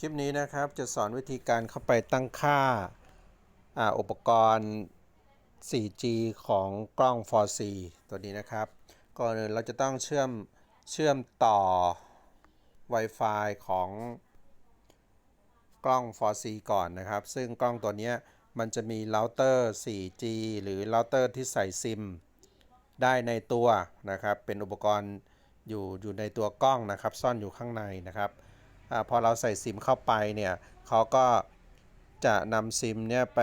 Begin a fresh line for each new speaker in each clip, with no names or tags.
คลิปนี้นะครับจะสอนวิธีการเข้าไปตั้งค่าอ่าอุปกรณ์ 4G ของกล้อง 4C ตัวนี้นะครับก่อนอื่นเราจะต้องเชื่อมเชื่อมต่อ Wi-Fi ของกล้อง 4C ก่อนนะครับ ซึ่งกล้องตัวนี้มันจะมีเราเตอร์ 4G หรือเราเตอร์ที่ใส่ซิม ได้ในตัวนะครับ เป็นอุปกรณ์อยู่อยู่ในตัวกล้องนะครับ ซ่อนอยู่ข้างในนะครับ อพอเราใส่ซิมเข้าไปเนี่ยเขาก็จะนำซิมเนี่ยไป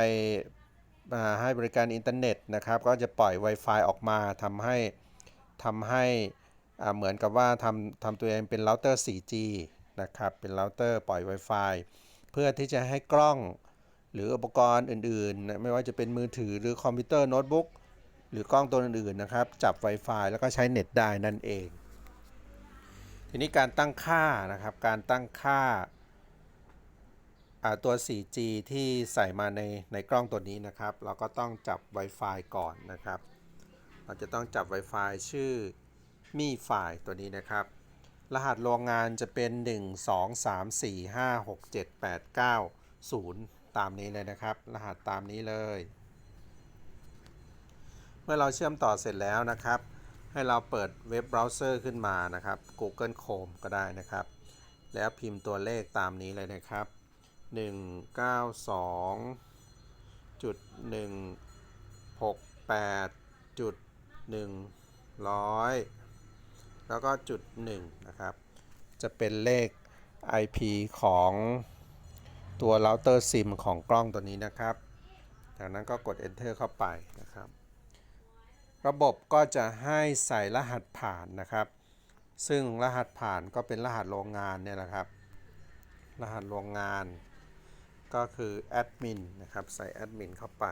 ให้บริการอินเทอร์เน็ตนะครับ ก็จะปล่อย Wi-Fi ออกมาทำให้ทำให้เหมือนกับว่าทำทำตัวเองเป็นเราเตอร์ 4G นะครับ เป็นเราเตอร์ปล่อย Wi-Fi เพื่อที่จะให้กล้องหรืออุปกรณ์อื่นๆ ไม่ว่าจะเป็นมือถือหรือคอมพิวเตอร์โน้ตบุ๊กหรือกล้องตัวอื่นๆนะครับ จับ Wi-Fi แล้วก็ใช้เน็ตได้นั่นเอง ทีนี้การตั้งค่านะครับ การตั้งค่าตัว 4G ที่ใส่มาในในกล้องตัวนี้นะครับ เราก็ต้องจับ Wi-Fi ก่อนนะครับ เราจะต้องจับ Wi-Fi ชื่อมีไฟล์ตัวนี้นะครับ รหัสโรงงานจะเป็น 1 2 3 4 5 6 7 8 9 0 ตามนี้เลยนะครับ รหัสตามนี้เลย เมื่อเราเชื่อมต่อเสร็จแล้วนะครับ ให้เราเปิดเว็บเบราว์เซอร์ขึ้นมานะครับ Google Chrome ก็ได้นะครับ แล้วพิมพ์ตัวเลขตามนี้เลยนะครับ 192จุด168จุด100 แล้วก็จุด1นะครับ จะเป็นเลข IP ของตัวเราเตอร์ซิมของกล้องตัวนี้นะครับ จากนั้นก็กด Enter เข้าไปนะครับ ระบบก็จะให้ใส่รหัสผ่านนะครับ ซึ่งรหัสผ่านก็เป็นรหัสโรงงานเนี่ยนะครับ รหัสโรงงานก็คือแอดมินนะครับใส่แอดมินเข้าไป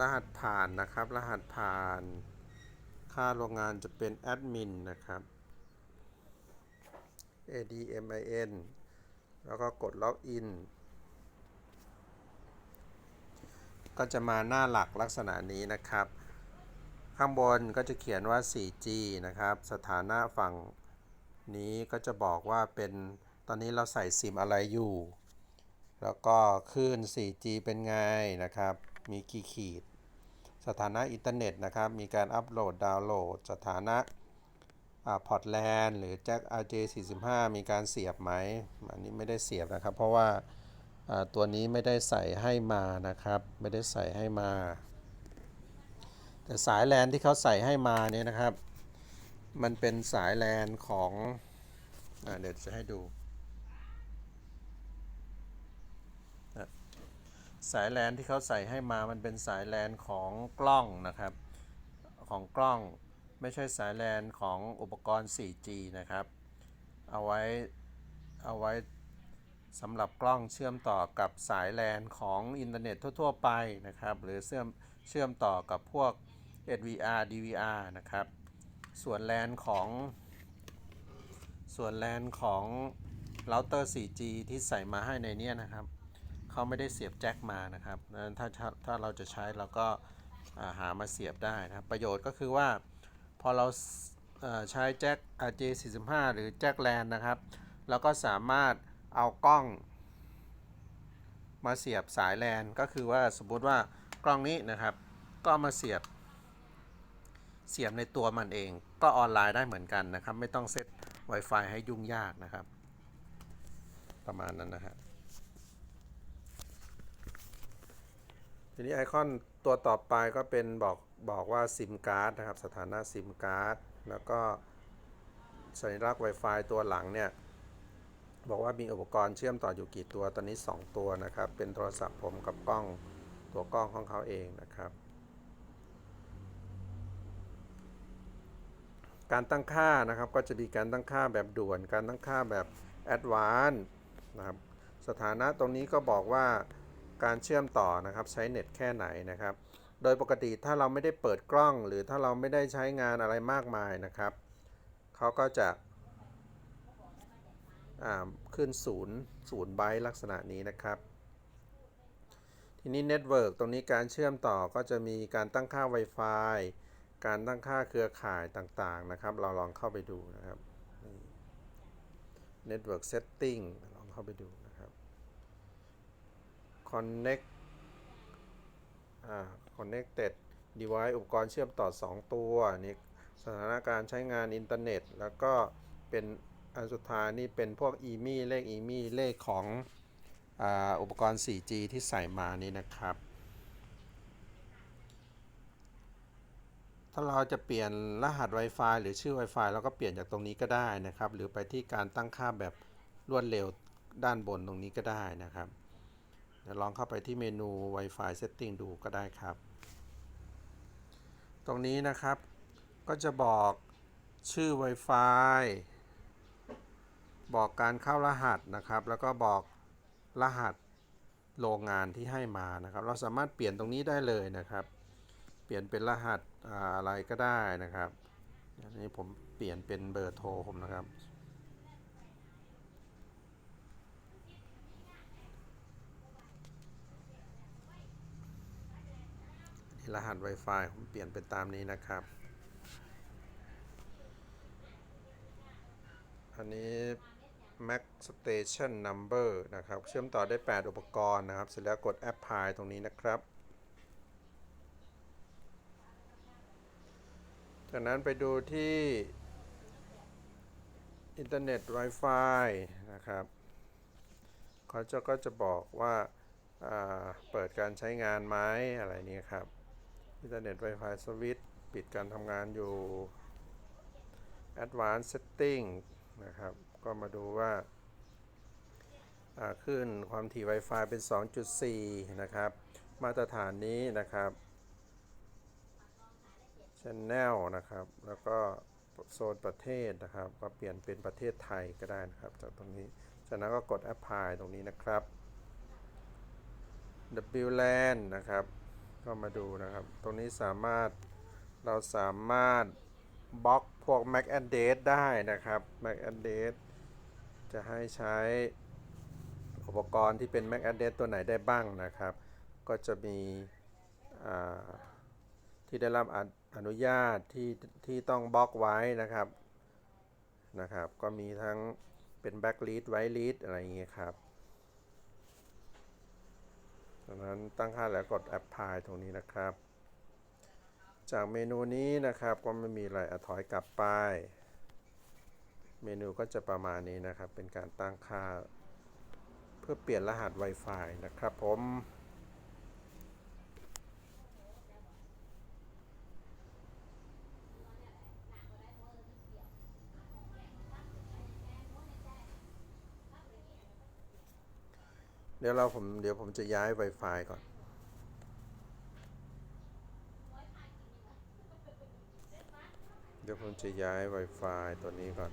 รหัสผ่านนะครับ รหัสผ่าน ค่าโรงงานจะเป็นแอดมินนะครับ admin แล้วก็กดล็อกอิน ก็จะมาหน้าหลักลักษณะนี้นะครับ ข้างบนก็จะเขียนว่า 4G นะครับ สถานะฝั่งนี้ก็จะบอกว่าเป็นตอนนี้เราใส่ซิมอะไรอยู่ แล้วก็คลื่น 4G เป็นไงนะครับ มีกี่ขีด สถานะอินเทอร์เน็ตนะครับ มีการอัปโหลดดาวน์โหลด สถานะพอร์ตแลนหรือแจ็ค RJ45 มีการเสียบไหม อันนี้ไม่ได้เสียบนะครับ เพราะว่าอ่า ตัวนี้ไม่ได้ใส่ให้มานะครับ ไม่ได้ใส่ให้มา แต่สายแลนที่เขาใส่ให้มาเนี่ยนะครับ มันเป็นสายแลนของอเดี๋ยวจะให้ดู สายแลนที่เขาใส่ให้มามันเป็นสายแลนของกล้องนะครับ ของกล้องไม่ใช่สายแลนของอุปกรณ์ 4G นะครับ เอาไว้เอาไว้ สำหรับกล้องเชื่อมต่อกับสายแลนของอินเทอร์เน็ตทั่ว ๆ ไปนะครับ หรือเชื่อมเชื่อมต่อกับพวก SVR DVR นะครับ ส่วนแลนของ ส่วนแลนของเราเตอร์ 4G ที่ใส่มาให้ในเนี้ยนะครับเขาไม่ได้เสียบแจ็คมานะครับดังนั้นถ้าถ้าเราจะใช้เราก็าหามาเสียบได้นะครับ ประโยชน์ก็คือว่าพอเราเใช้แจ็ค RJ45 หรือแจ็คแลนนะครับ เราก็สามารถ เอากล้อง มาเสียบสายแลนก็คือว่าสมมติว่ากล้องนี้นะครับ ก็มาเสียบ เสียบในตัวมันเอง ก็ออนไลน์ได้เหมือนกันนะครับ ไม่ต้องเซต Wi-Fi ให้ยุ่งยากนะครับ ประมาณนั้นนะฮะทีนี้ไอคอนตัวต่อไปก็เป็นบอกบอกว่าซิมการ์ดนะครับ สถานะซิมการ์ดแล้วก็สัญลักษณ์ Wi-Fi ตัวหลังเนี่ย บอกว่ามีอุปกรณ์เชื่อมต่ออยู่กี่ตัวตอนนี้ 2 ตัวนะครับ เป็นโทรศัพท์ผมกับกล้องตัวกล้องของเขาเองนะครับ การตั้งค่านะครับก็จะมีการตั้งค่าแบบด่วน การตั้งค่าแบบแอดวานซ์นะครับสถานะตรงนี้ก็บอกว่าการเชื่อมต่อนะครับใช้เน็ตแค่ไหนนะครับ โดยปกติถ้าเราไม่ได้เปิดกล้อง หรือถ้าเราไม่ได้ใช้งานอะไรมากมายนะครับเขาก็จะ ขึ้นศูนย์ศูนย์ไบต์ลักษณะนี้นะครับ ทีนี้เน็ตเวิร์กตรงนี้การเชื่อมต่อก็จะมีการตั้งค่า Wi-Fi การตั้งค่าเครือข่ายต่างๆนะครับ เราลองเข้าไปดูนะครับ Network Setting ลองเข้าไปดูนะครับ Connect อ่า Connected Device อุปกรณ์เชื่อมต่อ 2 ตัวนี่สถานการณ์ใช้งานอินเทอร์เน็ต แล้วก็เป็น อันสุดท้ายนี่เป็นพวก EMI เลข EMI เลขของอ,อุปกรณ์ 4G ที่ใส่มานี่นะครับ ถ้าเราจะเปลี่ยนรหัส Wi-Fi หรือชื่อ Wi-Fi เราก็เปลี่ยนจากตรงนี้ก็ได้นะครับ หรือไปที่การตั้งค่าแบบรวดเร็วด้านบนตรงนี้ก็ได้นะครับเดี๋ยวลองเข้าไปที่เมนู Wi-Fi Setting ดูก็ได้ครับ ตรงนี้นะครับก็จะบอกชื่อ Wi-Fi บอกการเข้ารหัสนะครับ แล้วก็บอกรหัสโรงงานที่ให้มานะครับ เราสามารถเปลี่ยนตรงนี้ได้เลยนะครับ เปลี่ยนเป็นรหัสอะไรก็ได้นะครับอันนี้ผมเปลี่ยนเป็นเบอร์โทรผมนะครับนี่รหัส Wi-Fi ผมเปลี่ยนเป็นตามนี้นะครับ อันนี้ Mac Station Number นะครับ เชื่อมต่อได้ 8 อุปกรณ์นะครับ เสร็จแล้วกด Apply ตรงนี้นะครับ จากนั้นไปดูที่อินเทอร์เน็ต Wi-Fi นะครับเขาจะก็จะบอกว่าาเปิดการใช้งานไหมอะไรนี้ครับอินเทอร์เน็ต Wi-Fi Switch ปิดการทำงานอยู่ Advanced Setting นะครับ ก็มาดูว่าขึ้นความถี่ Wi-Fi เป็น 2.4 นะครับ มาตรฐานนี้นะครับ Channel นะครับ แล้วก็โซนประเทศนะครับ ก็เปลี่ยนเป็นประเทศไทยก็ได้นะครับ จากตรงนี้ จากนั้นก็กด Apply ตรงนี้นะครับ WLAN นะครับ ก็มาดูนะครับ ตรงนี้สามารถเราสามารถบล็อกพวก MAC address ได้นะครับ MAC address จะให้ใช้อุปกรณ์ที่เป็น MAC address ตัวไหนได้บ้างนะครับ ก็จะมีที่ได้รับออนุญาตที่ที่ต้องบล็อกไว้นะครับนะครับ ก็มีทั้งเป็น blacklist whitelist อะไรอย่างเงี้ยครับดังนั้นตั้งค่าแล้วกด apply ตรงนี้นะครับ จากเมนูนี้นะครับก็ไม่มีอะไรอะถอยกลับไป เมนูก็จะประมาณนี้นะครับ เป็นการตั้งค่า เพื่อเปลี่ยนรหัส Wi-Fi นะครับผมเดี๋ยวเราผมเดี๋ยวผมจะย้าย Wi-Fi ก่อน เดี๋ยวผมจะย้าย Wi-Fi ตัวนี้ก่อน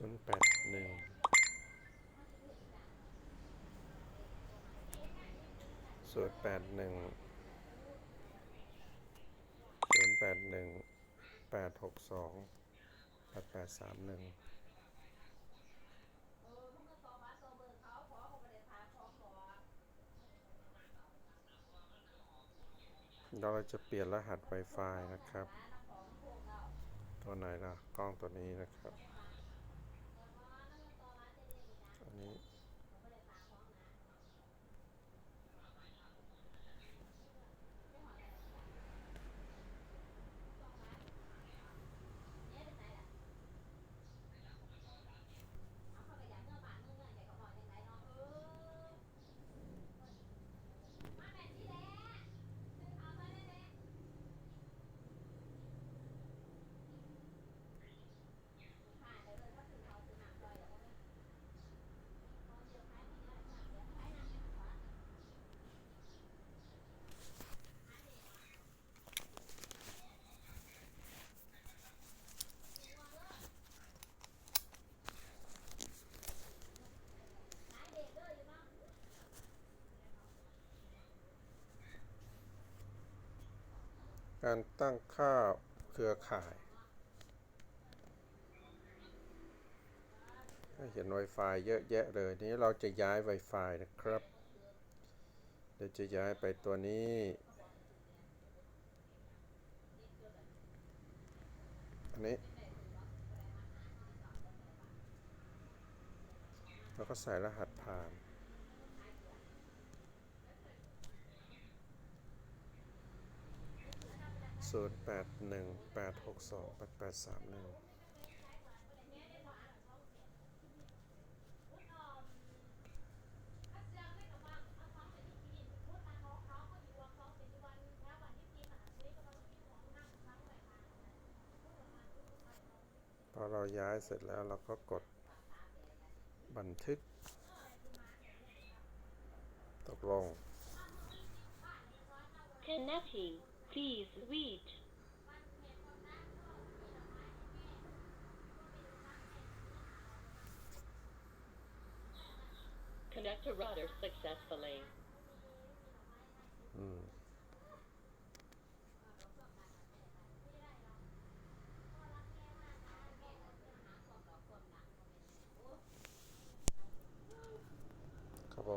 ศูนย์แปดหนึ่ง ศูนย์แปดหนึ่งศูนย์แปดหนึ่งแปดหกสองแปดแปดสามหนึ่งเราจะเปลี่ยนรหัส Wi-Fi นะครับ ตัวไหนล่ะ กล้องตัวนี้นะครับ อันนี้
การตั้งค่าเครือข่าย เห็น Wi-Fi เยอะแยะเลย นี้เราจะย้าย Wi-Fi นะครับ เดี๋ยวจะย้ายไปตัวนี้ อันนี้ แล้วก็ใส่รหัสผ่าน ศูนย์แปดหนึ่งแปดหกสองแปดแปดสามหนึ่งพอเราย้ายเสร็จแล้วเราก็กดบันทึก ตกลง
Connecting. Please wait. Connect to router successfully.
อืมเขาบอ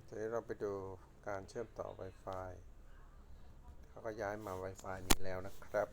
ทีนี้เราไปดูการเชื่อมต่อ Wi-Fi เขาก็ย้ายมา Wi-Fi นี้แล้วนะครับ